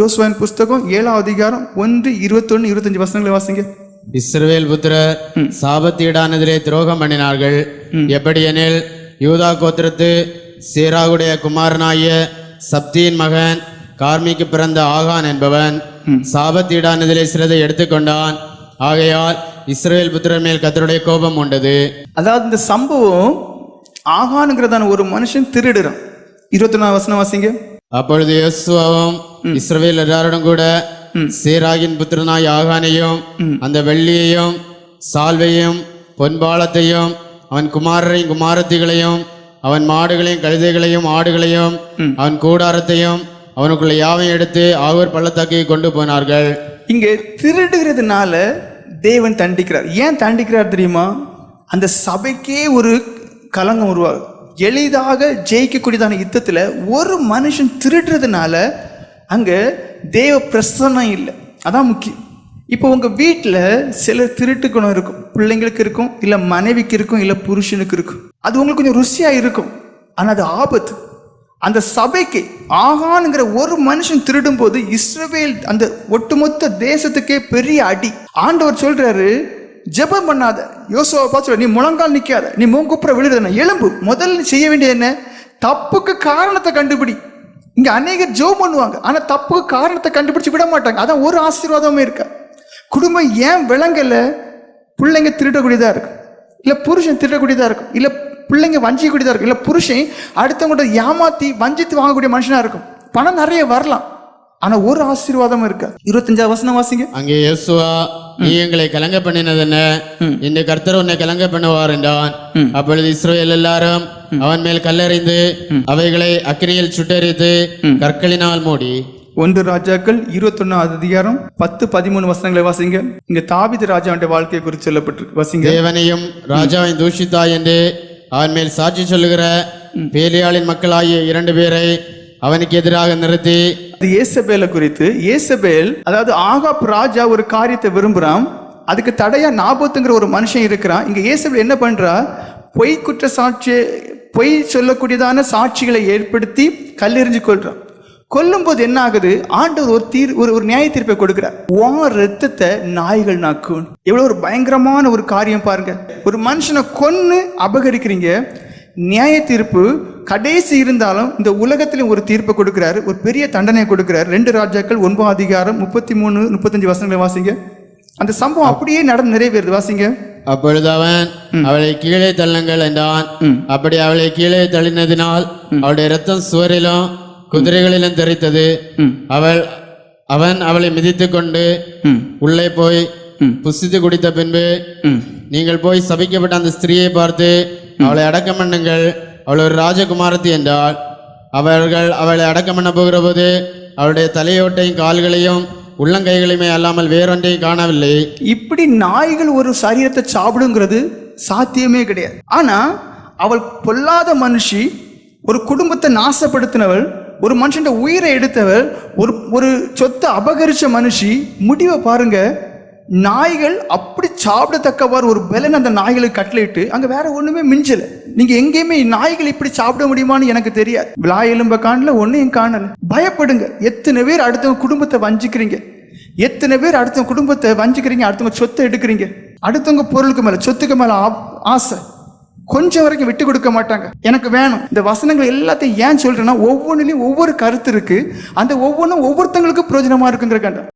யோசுவான் புஸ்தகம் ஏழாம் அதிகாரம் ஒன்று இருபத்தொன்னு இருபத்தஞ்சு வசனங்களை வாசிங்க. இஸ்ரவேல் புத்திரர் சாபத்தீடானதிலே துரோகம் பண்ணினார்கள். எப்படியெனில் யூதா கோத்திரத்து சீராகுடைய குமாரனாகிய சப்தியின் மகன் கார்மிக்கு பிறந்த ஆகான் என்பவன் சாபத்தீடானதிலே சிலதை எடுத்துக்கொண்டான். ஆகையால் இஸ்ரவேல் புத்திரர் மேல் கத்தருடைய கோபம் உண்டது. அதாவது இந்த சம்பவம் ஆகானுங்கிறதான ஒரு மனுஷன் திருடுறான். இருபத்தி நாலு வசனம் வாசிங்க. அப்பொழுது யோசுவாவும் இஸ்ரவேல் எல்லாரோடும் கூட சீராகின் புத்திரனாய் ஆகானையும் அந்த வெள்ளியையும் சால்வையும் பொன்பாலத்தையும் அவன் குமாரரையும் குமாரத்திகளையும் அவன் மாடுகளையும் கழுதைகளையும் ஆடுகளையும் அவன் கூடாரத்தையும் அவனுக்குள்ள யாவையும் எடுத்து ஆகூர் பள்ளத்தாக்கை கொண்டு போனார்கள். இங்கே திருடுகிறதுனால தேவன் தண்டிக்கிறார். ஏன் தண்டிக்கிறார் தெரியுமா? அந்த சபைக்கே ஒரு கலங்கம் உருவாகுது. எளிதாக ஜெயிக்கக்கூடியதான யுத்தத்தில் ஒரு மனுஷன் திருடுறதுனால அங்கே தேவ பிரசன்னம் இல்லை. அதான் முக்கியம். இப்போ உங்கள் வீட்டில் சிலர் திருட்டு குணம் இருக்கும். பிள்ளைங்களுக்கு இருக்கும் இல்லை மனைவிக்கு இருக்கும் இல்லை புருஷனுக்கு இருக்கும். அது உங்களுக்கு கொஞ்சம் ருசியாக இருக்கும். ஆனால் அது ஆபத்து. அந்த சபைக்கு ஆகானுங்கிற ஒரு மனுஷன் திருடும் போது இஸ்ரவேல் அந்த ஒட்டுமொத்த தேசத்துக்கே பெரிய அடி. ஆண்டவர் சொல்றாரு ஜெபம் பண்ணாத. யோசுவை பார்த்து நீ முழங்கால் நிற்காத நீ மூங்குப்புற விழுதுன எலும்பு முதல்ல நீ செய்ய வேண்டியது என்ன? தப்புக்கு காரணத்தை கண்டுபிடி. இங்கே அநேகர் ஜோ பண்ணுவாங்க. ஆனால் தப்புக்கு காரணத்தை கண்டுபிடிச்சி விட மாட்டாங்க. அதான் ஒரு ஆசீர்வாதமே இருக்கா? குடும்பம் ஏன் விளங்கலை? பிள்ளைங்க திருடக்கூடியதாக இருக்கும். இல்லை புருஷன் திருடக்கூடியதாக இருக்கும். இல்லை பிள்ளைங்க வஞ்சிக்கக்கூடியதாக இருக்கும். இல்லை புருஷன் அடுத்தவங்கள்ட்ட ஏமாத்தி வஞ்சித்து வாங்கக்கூடிய மனுஷனாக இருக்கும். பணம் நிறைய வரலாம். ஆனா ஒரு ஆசீர்வாதமும் இருக்கா இருபத்தஞ்சாவது வசனம் வாசிங்க. அங்கே யோசுவா நீ எங்களை கலங்க பண்ணினது என்ன? இந்த கர்த்தர் உன்னை கலங்க பண்ணுவார் என்றான். அப்பொழுது இஸ்ரவேல் எல்லாரும் அவன் மேல் கல்லெறிந்து அவைகளை அக்கினியில் சுட்டெரித்து கற்களினால் மூடி. ஒன்று ராஜாக்கள் இருபத்தொன்னாவது அதிகாரம் பத்து பதிமூணு வசனங்களை வாசிங்க. இங்க தாவித ராஜாவுடைய வாழ்க்கையை குறித்து சொல்லப்பட்டிருக்கு வாசிங்க. தேவனையும் ராஜாவையும் தூஷித்தாய் என்று அவன் மேல் சாட்சி சொல்லுகிற பேலியாளின் மக்களாகிய இரண்டு பேரை அவனுக்கு எதிராக நிறுத்தி. அது குறித்து ஏசபேல் அதாவது ஆகாப் ராஜா ஒரு காரியத்தை விரும்புறான். அதுக்கு தடையா நாபத்துங்கிற ஒரு மனுஷன் இருக்கிறான். இங்க ஏசபேல் என்ன பண்றா? பொய் குற்ற சாட்சி பொய் சொல்லக்கூடியதான சாட்சிகளை ஏற்படுத்தி கல்லெறிஞ்சு கொள்றான் கொல்லும்போது என்ன ஆகுது? ஆண்டவர் ஒரு தீர் ஒரு ஒரு நியாய தீர்ப்பை கொடுக்கிறார். உன் ரத்தத்தை நாய்கள் நாக்கும். எவ்வளவு ஒரு பயங்கரமான ஒரு காரியம் பாருங்க. ஒரு மனுஷனை கொன்னு அபகரிக்கிறீங்க. நியாய தீர்ப்பு கடைசி இருந்தாலும் இந்த உலகத்திலும் ஒரு தீர்ப்பை கொடுக்கிறாரு ஒரு பெரிய தண்டனை கொடுக்கிறார். ரெண்டு ராஜாக்கள் ஒன்பது அதிகாரம் முப்பத்தி மூணு முப்பத்தஞ்சு வசனங்களை வாசிங்க. அந்த சம்பவம் அப்படியே நடந்து நிறைவேறுது. வாசிங்க. அப்பொழுது அவன் அவளை கீழே தள்ளுங்கள் என்றான். அப்படி அவளை கீழே தள்ளினதினால் அவளுடைய ரத்தம் சுவரிலும் குதிரைகளிலும் தெரித்தது அவள் அவன் அவளை மிதித்துக் கொண்டு உள்ளே போய் புசித்து குடித்த பின்பு நீங்கள் போய் சபிக்கப்பட்ட அந்த ஸ்திரீயை பார்த்து அவளை அடக்கம் பண்ணுங்கள். அவள் ஒரு ராஜகுமாரத்தி என்றால் அவர்கள் அவளை அடக்கம் பண்ண போகிற போது அவளுடைய தலையோட்டையும் கால்களையும் உள்ளங்கைகளையுமே அல்லாமல் வேறொன்றையும் காணவில்லை. இப்படி நாய்கள் ஒரு சரீரத்தை சாப்பிடுங்கிறது சாத்தியமே கிடையாது. ஆனா அவள் பொல்லாத மனுஷி ஒரு குடும்பத்தை நாசப்படுத்தினவள் ஒரு மனுஷன் உயிரை எடுத்தவள் ஒரு ஒரு சொத்தை அபகரிச்ச மனுஷி முடிவை பாருங்க நாய்கள் அப்படி சாப்பிடத்தக்கவாறு ஒரு பலன் அந்த நாய்களுக்கு கட்டளையிட்டு அங்கே வேற ஒன்றுமே மிஞ்சல. நீங்க எங்கேயுமே நாய்கள் இப்படி சாப்பிட முடியுமான்னு எனக்கு தெரியாது. விழா எலும்ப காணல ஒன்றையும் காணல. பயப்படுங்க. எத்தனை பேர் அடுத்தவங்க குடும்பத்தை வஞ்சிக்கிறீங்க? எத்தனை பேர் அடுத்தவங்க குடும்பத்தை வஞ்சிக்கிறீங்க? அடுத்தவங்க சொத்தை எடுக்கிறீங்க? அடுத்தவங்க பொருளுக்கு மேலே சொத்துக்கு மேலே ஆசை. கொஞ்சம் வரைக்கும் விட்டு கொடுக்க மாட்டாங்க. எனக்கு வேணும். இந்த வசனங்கள் எல்லாத்தையும் ஏன் சொல்றேன்னா ஒவ்வொன்றிலையும் ஒவ்வொரு கருத்து இருக்கு. அந்த ஒவ்வொன்றும் ஒவ்வொருத்தங்களுக்கும் பிரயோஜனமா இருக்குங்கிற கண்டம்.